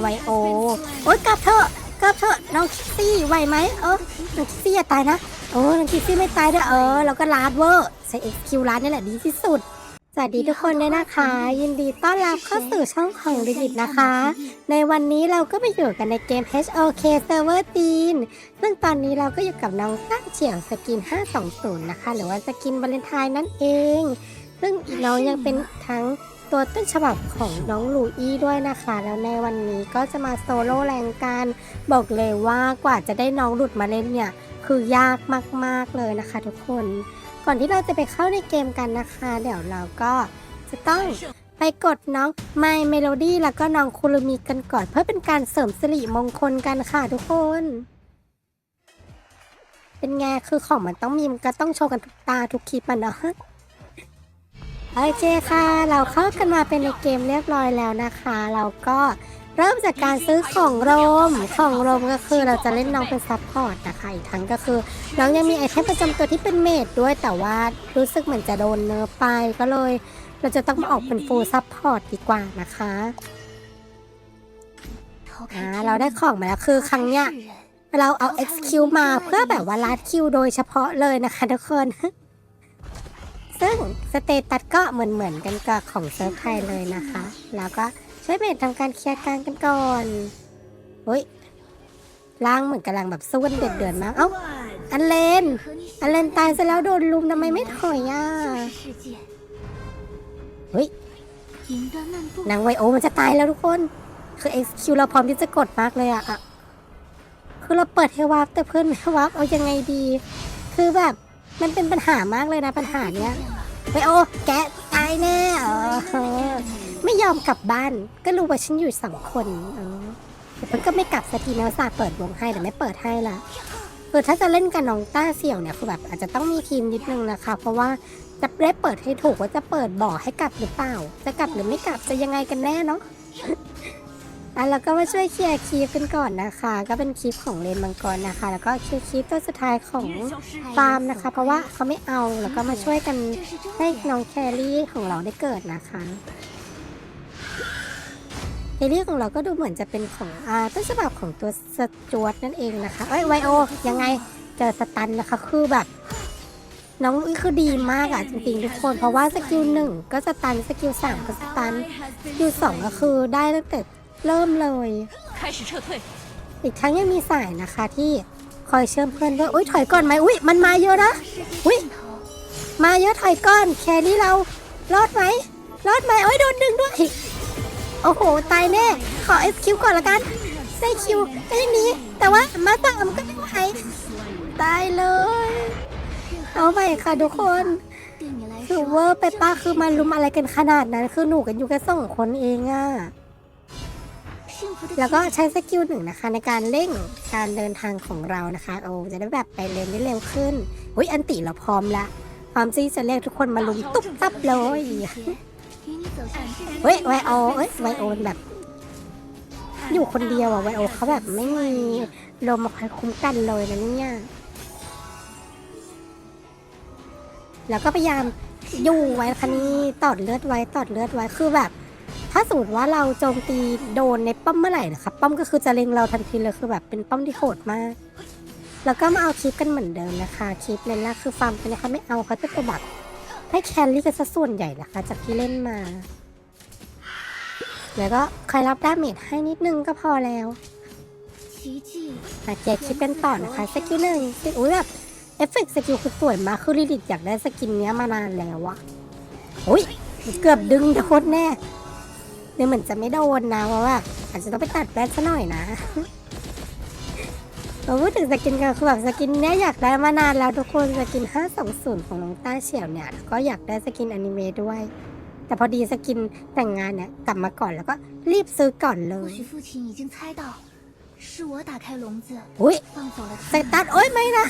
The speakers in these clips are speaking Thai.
ไวโอ โอ๊ยกลับเถอะกลับเถอะน้องคิสซี่ไหวไหมเออน้องคิสซี่อย่าตายนะโอ้น้องคิสซี่ไม่ตายด้วยเออแล้วก็ลาดเวอร์ใส่เอ็กซ์คิวลาดนี่แหละดีที่สุด สวัสดีทุกคนด้วยนะคะ ยินดีต้อนรับเข้าสู่ช่องของดิลิตนะคะ ในวันนี้เราก็ไปอยู่กันในเกม HOK Server ตีนซึ่งตอนนี้เราก็อยู่กับน้องตั้งเฉียวสกิน 520 นะคะ หรือว่าสกินวาเลนไทน์นั่นเอง ซึ่งน้องยังเป็นทั้ง ตัวต้นฉบับของน้องลูอี้ด้วยนะคะ แล้วในวันนี้ก็จะมาโซโล่แรงการบอกเลยว่ากว่าจะได้น้องหลุดมาเล่นเนี่ยคือยากมากๆเลยนะคะ ทุกคน ก่อนที่เราจะไปเข้าในเกมกันนะคะ เดี๋ยวเราก็จะต้องไปกดน้อง My Melody แล้วก็น้องคุรุมิกันก่อน เพื่อเป็นการเสริมสิริมงคลกันค่ะทุกคน เป็นไงคือของมันต้องมีมันก็ต้องโชว์กันทุกตาทุกคลิปมันเนาะ โอเคค่ะ เราเข้ากันมาเป็นในเกมเรียบร้อยแล้วนะคะ เราก็เริ่มจากการซื้อของโรม ของโรมก็คือเราจะเล่นน้องเป็นซัพพอร์ตนะคะ อีกทั้งก็คือน้องยังมีไอเทมประจำตัวที่เป็นเมดด้วย แต่ว่ารู้สึกเหมือนจะโดนเนิร์ฟไปก็เลย เราจะต้องมาออกเป็นฟูลซัพพอร์ตดีกว่านะคะอ่าเราได้ของมาแล้วคือครั้งเนี้ยเราเอา XQ มาเพื่อแบบว่าลัดคิวโดยเฉพาะเลยนะคะทุกคน ซึ่งสเตตัสก็เหมือนเหมือนๆกันกับของเซิร์ฟไทยเลยนะคะ แล้วก็ช่วยเมททำการเคลียร์กลางกันก่อนเฮ้ยล่างเหมือนกำลังแบบสู้กันเดือดเดือดมาก เอ้าอันเลน อันเลนตายซะแล้วโดนลุมทำไมไม่ถอยอะเฮ้ยนางไวโอมันจะตายแล้วทุกคน คือ XQ เราพร้อมที่จะกดมากเลยอะอะคือเราเปิดให้วาร์ปแต่เพื่อนไม่วาร์ปเอายังไงดี คือแบบ มันเป็นปัญหามากเลยนะปัญหาเนี้ยไวโอแกตายแน่เออไม่ยอมกลับบ้าน ก็รู้ว่าฉันอยู่สองคนเออแต่เพิ่นก็ไม่กลับสักทีนะอุตสาเปิดวงให้แต่ไม่เปิดให้ละคือถ้าจะเล่นกับน้องต้าเสี่ยวเนี่ยคือแบบอาจจะต้องมีทีมนิดนึงนะคะ เพราะว่าจะได้เปิดให้ถูกว่าจะเปิดบ่อให้กลับหรือเปล่า จะกลับหรือไม่กลับจะยังไงกันแน่เนาะ อะแล้วก็มาช่วยเคลียร์คลิปกันก่อนนะคะ ก็เป็นคลิปของเลนมังกรนะคะ แล้วก็เคลียร์คลิปตัวสุดท้ายของฟาร์มนะคะ เพราะว่าเขาไม่เอาแล้วก็มาช่วยกันให้น้องแครี่ของเราได้เกิดนะคะแครี่ของเราก็ดูเหมือนจะเป็นของอ่าต้นฉบับของตัวสจวตนั่นเองนะคะเอ้ยไวโอยังไงเจอสตันนะคะคือแบบน้องลุยคือดีมากอะจริงๆทุกคน เพราะว่าสกิลหนึ่งก็สตันสกิลสามก็สตันสกิลสองก็คือได้ตั้งแต่ เริ่มเลยอีกทั้งยังมีสายนะคะที่คอยเชื่อมเพื่อนด้วยอุ้ยถอยก่อนไหมอุ้ยมันมาเยอะนะอุ้ยมาเยอะถอยก่อนแค่นี้เรารอดไหมรอดไหมโอ้ยโดนดึงด้วยโอ้โหตายแน่ขอเอฟคิวก่อนละกันได้คิวก็ยังดีแต่ว่ามาต่ามก็ไม่ไหวตายเลย เอาไปค่ะทุกคนคือเวอร์ไปป้าคือมันลุมอะไรกันขนาดนั้น คือหนูกันอยู่แค่สองคนเองอะ แล้วก็ใช้สกิลหนึ่งนะคะ ในการเร่งการเดินทางของเรานะคะโอ้จะได้แบบไปเร็วได้เร็วขึ้นอุ้ยอันติเราพร้อมละพร้อมที่จะเรียกทุกคนมาลุมตุ๊บตับเลยเฮ้ยไวโอเอ้ยไวโอแบบ อยู่คนเดียวอะไวโอเขาแบบไม่มีลมมาคอยคุ้มกันเลยนะเนี่ยแล้วก็พยายามอยู่ไว้คันนี้ตอดเลือดไว้ตอดเลือดไว้คือแบบ ถ้าสมมติว่าเราโจมตีโดนในป้อมเมื่อไหร่นะครับ ป้อมก็คือจะเล็งเราทันทีเลยคือแบบเป็นป้อมที่โหดมาก แล้วก็มาเอาคลิปกันเหมือนเดิมนะคะคลิปเล่นแรกคือฟาร์มไปนะคะไม่เอาเขาจะไปแบบให้แคลรี่กันซะส่วนใหญ่นะคะ จากที่เล่นมา แล้วก็คอยรับดาเมจให้นิดนึงก็พอแล้วมาเจคลิปกันต่อนะคะสกิลหนึ่งสกิลอุ้ยแบบเอฟเฟกต์สกิลคือสวยมากคือลิลิตอยากได้สกินเนี้ยมานานแล้วอะโอ้ยเกือบดึงโดนแน่ เนี่ยเหมือนจะไม่โดนนะเพราะว่า อาจจะต้องไปตัดแป้นซะหน่อยนะเราพูดถึงสกินก็คือแสกินเนี้ยอยากได้มานานแล้วทุกคนสกิน 520 ของน้องต้าเฉียวเนี่ย ก็อยากได้สกินอนิเมะด้วย แต่พอดีสกินแต่งงานเนี่ยกลับมาก่อนแล้วก็รีบซื้อก่อนเลยอุ้ยใส่ตัดโอ้ยไม่นะ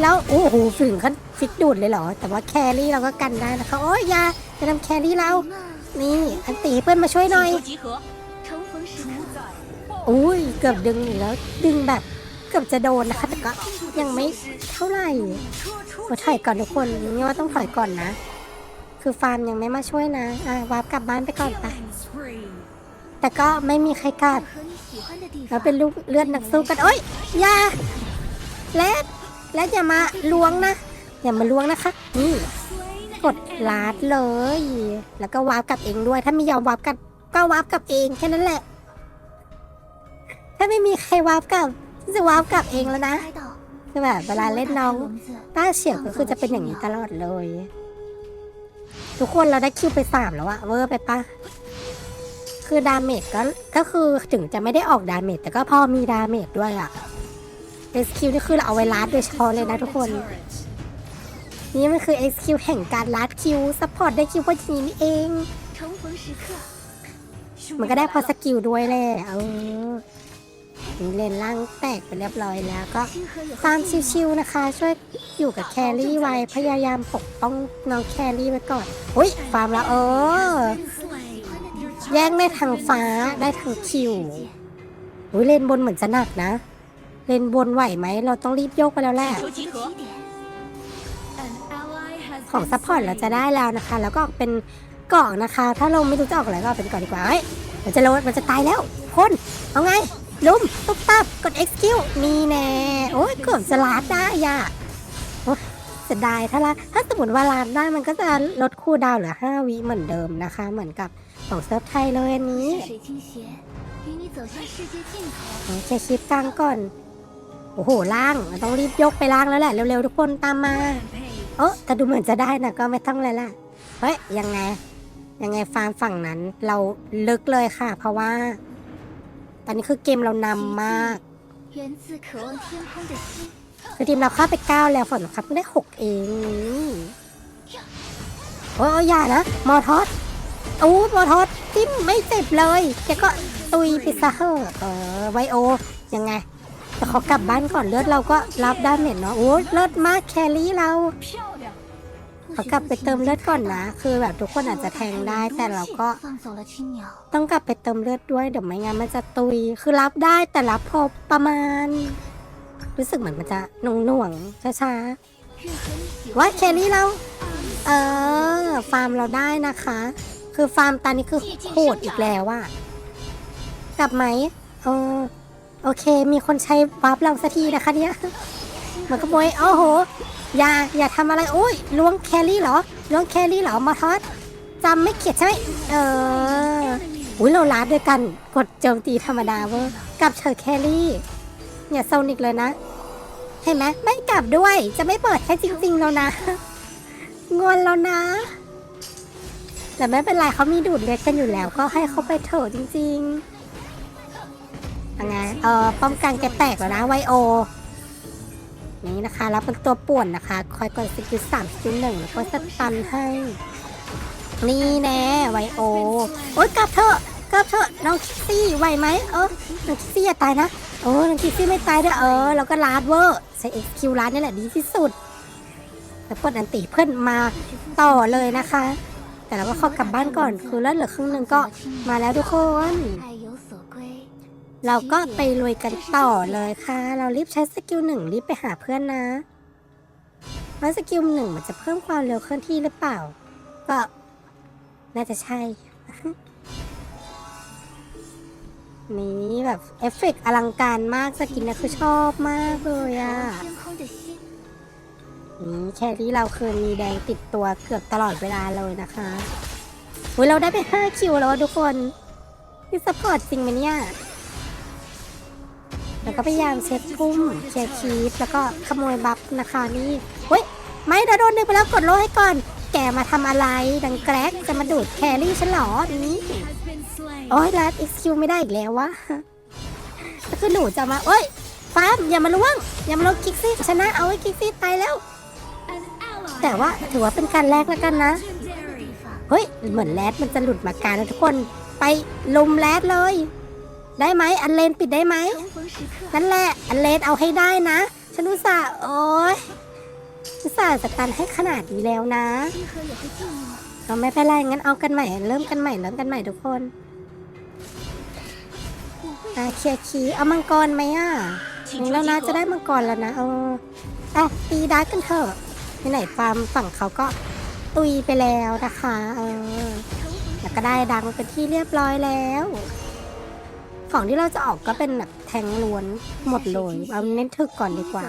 แล้วโอ้โหฝึ่งขั้นฟิกดูดเลยเหรอ แต่ว่าแครี่เราก็กันได้นะคะ โอ้ยยาจะทำแครี่เรา นี่อันตีเพื่อนมาช่วยหน่อยอุ้ยเกือบดึงแล้วดึงแบบเกือบจะโดนนะคะแต่ก็ยังไม่เท่าไหร่มาถอยก่อนทุกคนนี่ว่าต้องถอยก่อนนะ คือฟาร์มยังไม่มาช่วยนะอ่าวาร์ปกลับบ้านไปก่อนไปแต่ก็ไม่มีใครกลัดเราเป็นลูกเลือดนักสู้กันโอ้ยอย่าและและอย่ามาล้วงนะ อย่ามาล้วงนะคะ นี่ กดลาดเลย แล้วก็วาร์ปกลับเองด้วย ถ้าไม่ยอมวาร์ปกลับก็วาร์ปกลับเองแค่นั้นแหละ ถ้าไม่มีใครวาร์ปกลับจะวาร์ปกลับเองแล้วนะคือแบบเวลาเล่นน้องต้าเฉียวก็คือจะเป็นอย่างนี้ตลอดเลย ทุกคนเราได้คิวไปสามแล้วอะเวอร์ไปปะคือดาเมจก็ก็คือถึงจะไม่ได้ออกดาเมจแต่ก็พอมีดาเมจด้วยอะเอสคิวนี่คือเราเอาไว้ลาดโดยเฉพาะเลยนะทุกคน นี่มันคือ XQ แห่งการลัดคิวซัพพอร์ตได้คิวพอดีนี่เอง มันก็ได้พอสกิลด้วยแหละเออนี่เลนล่างแตกไปเรียบร้อยแล้วก็ตามชิวๆนะคะ ช่วยอยู่กับแครี่ไว้พยายามปกป้องน้องแครี่ไว้ก่อนอุ้ยฟาร์มแล้วเออแย่งได้ทางฟ้าได้ทางคิวอุ้ยเลนบนเหมือนจะหนักนะ เลนบนไหวไหมเราต้องรีบโยกไปแล้วแหละ ของซัพพอร์ตเราจะได้แล้วนะคะ แล้วก็เป็นกล่องนะคะ ถ้าเราไม่รู้จะออกอะไรก็เป็นกล่องดีกว่าเฮ้ยมันจะโลดมันจะตายแล้ว คนเอาไงลุมตุ๊บตับกด X คิวนี่แน่โอ้ยเกือบจะลาดได้ยะโอ้เสียดายถ้าละถ้าสมมติว่าลาดได้มันก็จะลดคู่ดาวเหลือ 5 วิเหมือนเดิมนะคะ เหมือนกับของเซิร์ฟไทยเลยอันนี้โอเชชิปกลางก่อน โอ้โหล่าง ต้องรีบยกไปล่างแล้วแหละ เร็วๆทุกคนตามมา เออแต่ดูเหมือนจะได้นะก็ไม่ต้องเลยล่ะ เฮ้ยยังไง ยังไงฟาร์มฝั่งนั้น เราลึกเลยค่ะ เพราะว่า ตอนนี้คือเกมเรานำมาก คือทีมเราเข้าไปเก้าแล้วฝนครับได้หกเองโอ้ยอย่านะ มอทอสอู้มอทอสทิมไม่เจ็บเลยแกก็ตุยไปซะเออไวโอยังไง แต่เขากลับบ้านก่อนเลือดเราก็รับด้าเมจเนาะโอ้เลือดมากแครี่เราเขากลับไปเติมเลือดก่อนนะ คือแบบทุกคนอาจจะแทงได้ แต่เราก็ต้องกลับไปเติมเลือดด้วยเดี๋ยวไม่งั้นมันจะตุย คือรับได้แต่รับพอประมาณ รู้สึกเหมือนมันจะนุ่งหน่วงช้าๆว่าแครี่เรา เออ ฟาร์มเราได้นะคะ คือฟาร์มตอนนี้คือโหดอีกแล้วอะกลับไหมเออ โอเค มีคนใช้วาร์ปเราสักทีนะคะเนี่ยเหมันขโมยโอ้โห อย่า อย่าทำอะไร โอ้ยล้วงแครี่เหรอล้วงแครี่เหรอ มาทอสจำไม่เขียดใช่ไหมเอออุ้ยเราลาดด้วยกัน กดโจมตีธรรมดาเวอร์กลับเถอแครี่อย่าโซนิกเลยนะ เห็นไหมไม่กลับด้วย จะไม่เปิดให้จริงๆแล้วนะ งอนแล้วนะ แต่ไม่เป็นไรเขามีดูดเลือดกันอยู่แล้ว ก็ให้เขาไปเถอะจริง ๆ อันนเออป้องกันแกแตกแล้วนะไวโอ นี่นะคะรับเป็นตัวป่วนนะคะ คอยกดสกิลสามสกิลหนึ่งแล้ก็สตันให้ นี่แน่ไวโอ โอ๊ยกลับเถอะกลับเถอะน้องคิซี่ไหวไหมเออน้องคิซี่ตายนะโอ้น้องคิซี่ไม่ตายด้วยเออเราก็ลาดเวอร์ใช้เอ็กคิวลาดนี่แหละดีที่สุดแล้วปลดอันติเพื่อนมาต่อเลยนะคะ แต่เราก็เข้ากลับบ้านก่อนคือแล้วเหลือครึ่งหนึ่งก็มาแล้วทุกคน เราก็ไปลุยกันต่อเลยค่ะ เรารีบใช้สกิลหนึ่งรีบไปหาเพื่อนนะว่าสกิลหนึ่งมันจะเพิ่มความเร็วเคลื่อนที่หรือเปล่า ก็น่าจะใช่ นี่แบบเอฟเฟกอลังการมากสกินนะคือชอบมากเลยอะนี่แค่ที่เราเคยมีแดงติดตัวเกือบตลอดเวลาเลยนะคะเฮ้ยเราได้ไป5คิวแล้วทุกคนนี่สปอร์ตจริงไหมเนี่ย แล้วก็พยายามเช็คพุ่มเคลียร์คีฟแล้วก็ขโมยบัฟนะคะนี่เฮ้ยไม่เดี๋ยวโดนดึงไปแล้วกดโลให้ก่อน แกมาทำอะไร ดังแกรกจะมาดูดแครี่ฉันหรอนี่โอ้ยรัดอีคิวไม่ได้อีกแล้ววะก็คือหนูจะมาโอ้ยฟาร์มอย่ามาล่วง อย่ามาล่วงคิกซี่ชนะเอาไว้คิกซี่ตายแล้ว แต่ว่าถือว่าเป็นการแลกแล้วกันนะ เฮ้ย เหมือนแรดมันจะหลุดมาการนะทุกคนไปลุมแรดเลย ได้ไหมอันเลนปิดได้ไหมนั่นแหละอันเลนเอาให้ได้นะ ฉันรู้ส่าโอ้ยรู้ส่าจัดการให้ขนาดนี้แล้วนะเราไม่เป็นไรงั้นเอากันใหม่ เริ่มกันใหม่เริ่มกันใหม่ทุกคนอาเคียคีเอามังกรไหมอะนี่แล้วนะจะได้มังกรแล้วนะเอออะตีดักกันเถอะไหนฟาร์มฝั่งเขาก็ตุยไปแล้วนะคะเออแล้วก็ได้ดังเป็นที่เรียบร้อยแล้ว ของที่เราจะออกก็เป็นแบบแทงล้วนหมดเลยเอาเน้นถึกก่อนดีกว่า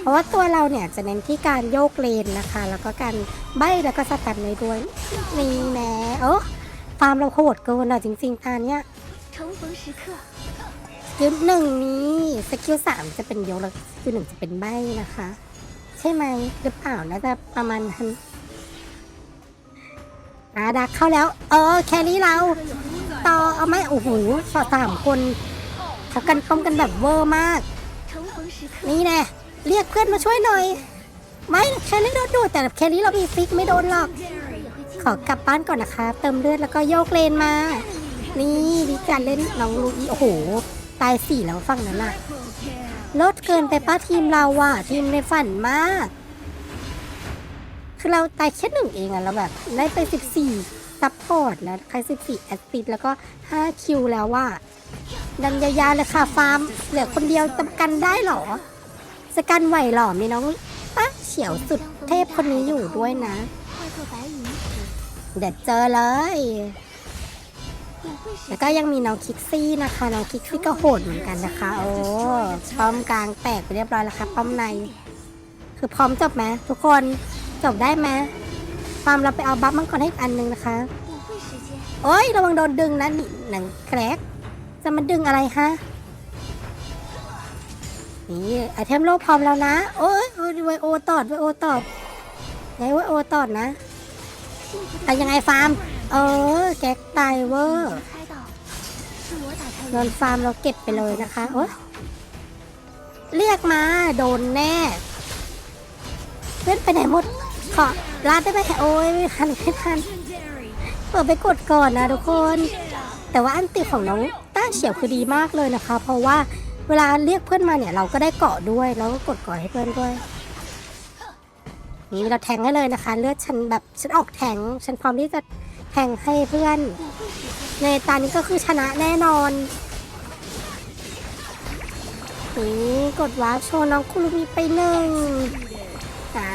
เพราะว่าตัวเราเนี่ยจะเน้นที่การโยกเลนนะคะ แล้วก็การใบแล้วก็สแตมเลยด้วยนี่แม่เออฟาร์มเราโคตรเกินอะจริงๆตอนเนี้ยสกิลหนึ่งนี้สกิลสามจะเป็นโยกแล้วสกิลหนึ่งจะเป็นใบนะคะ ใช่ไหมหรือเปล่าน่าจะประมาณนั้นอาดักเข้าแล้ว เออ แคนี้เรา ต่อเอาไหมโอ้โหสอสามคนเขากันต้มกันแบบเวอร์มาก นี่แน่เรียกเพื่อนมาช่วยหน่อย ไม่แค่นี้โดนดูแต่แค่นี้เรามีฟิกไม่โดนหรอก ขอกลับบ้านก่อนนะคะ เติมเลือดแล้วก็โยกเลนมา นี่ดิจันเล่นน้องลูอีโอ้โห ตายสี่แล้วฝั่งนั้นอะลดเกินไปป้าทีมเราว่ะทีมในฝันมาก คือเราตายแค่หนึ่งเองอะเราแบบได้ไปสิบสี่ ซัพพอร์ตแล้วใคร14แอสติดแล้วก็ 5 คิวแล้วว่าดันยาวๆเลยค่ะฟาร์ม เหลือคนเดียวจำกันได้หรอ สกันไหวหรอมีน้องป้าเฉียวสุดเทพคนนี้อยู่ด้วยนะ เดี๋ยวเจอเลย แล้วก็ยังมีน้องคิกซี่นะคะ น้องคิกซี่ก็โหดเหมือนกันนะคะ โอ้ป้อมกลางแตกไปเรียบร้อยแล้วค่ะป้อมใน คือพร้อมจบไหมทุกคนจบได้ไหม ฟาร์มเราไปเอาบัฟมังกรให้อันหนึ่งนะคะ โอ้ยระวังโดนดึงนะนีหนังแครกจะมาดึงอะไรฮะนี่ไอเทมโลพร้อมแล้วนะ โอ้ยโอ้ยไวโอตอดไวโอตอดไงไวโอตอดนะ แต่ยังไงฟาร์ม เออแก๊กตายเวอร์โดนฟาร์มเราเก็บไปเลยนะคะโอ้เรียกมาโดนแน่เล่นไปไหนหมด ขอลาดได้ไหมโอ้ยไม่ทันไม่ทันเปิดไปกดก่อนนะทุกคน แต่ว่าอันติของน้องต้าเฉียวคือดีมากเลยนะคะ เพราะว่าเวลาเรียกเพื่อนมาเนี่ยเราก็ได้เกาะด้วยแล้วก็กดเกาะให้เพื่อนด้วยนี่เราแทงให้เลยนะคะ เลือดฉันแบบฉันออกแทงฉันพร้อมที่จะแทงให้เพื่อน ในตานี้ก็คือชนะแน่นอนนี่กดวาร์ปโชว์น้องคุรุมีไปหนึ่ง อ่า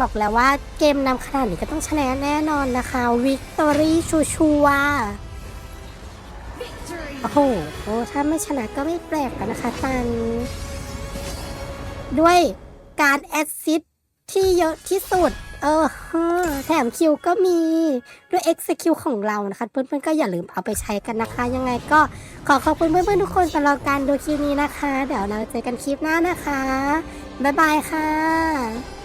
บอกแล้วว่าเกมนำขนาดนี้ก็ต้องชนะแน่นอนนะคะวิกตอรี่ชัวร์โอ้โหโอ้ถ้าไม่ชนะก็ไม่แปลกนะคะตันด้วยการแอดซิดที่เยอะที่สุด เออฮะแถมคิวก็มีด้วย execute ของเรานะคะ เพื่อนๆก็อย่าลืมเอาไปใช้กันนะคะ ยังไงก็ขอขอบคุณเพื่อนๆทุกคนสำหรับการดูคลิปนี้นะคะ เดี๋ยวเราเจอกันคลิปหน้านะคะ บ๊ายบายค่ะ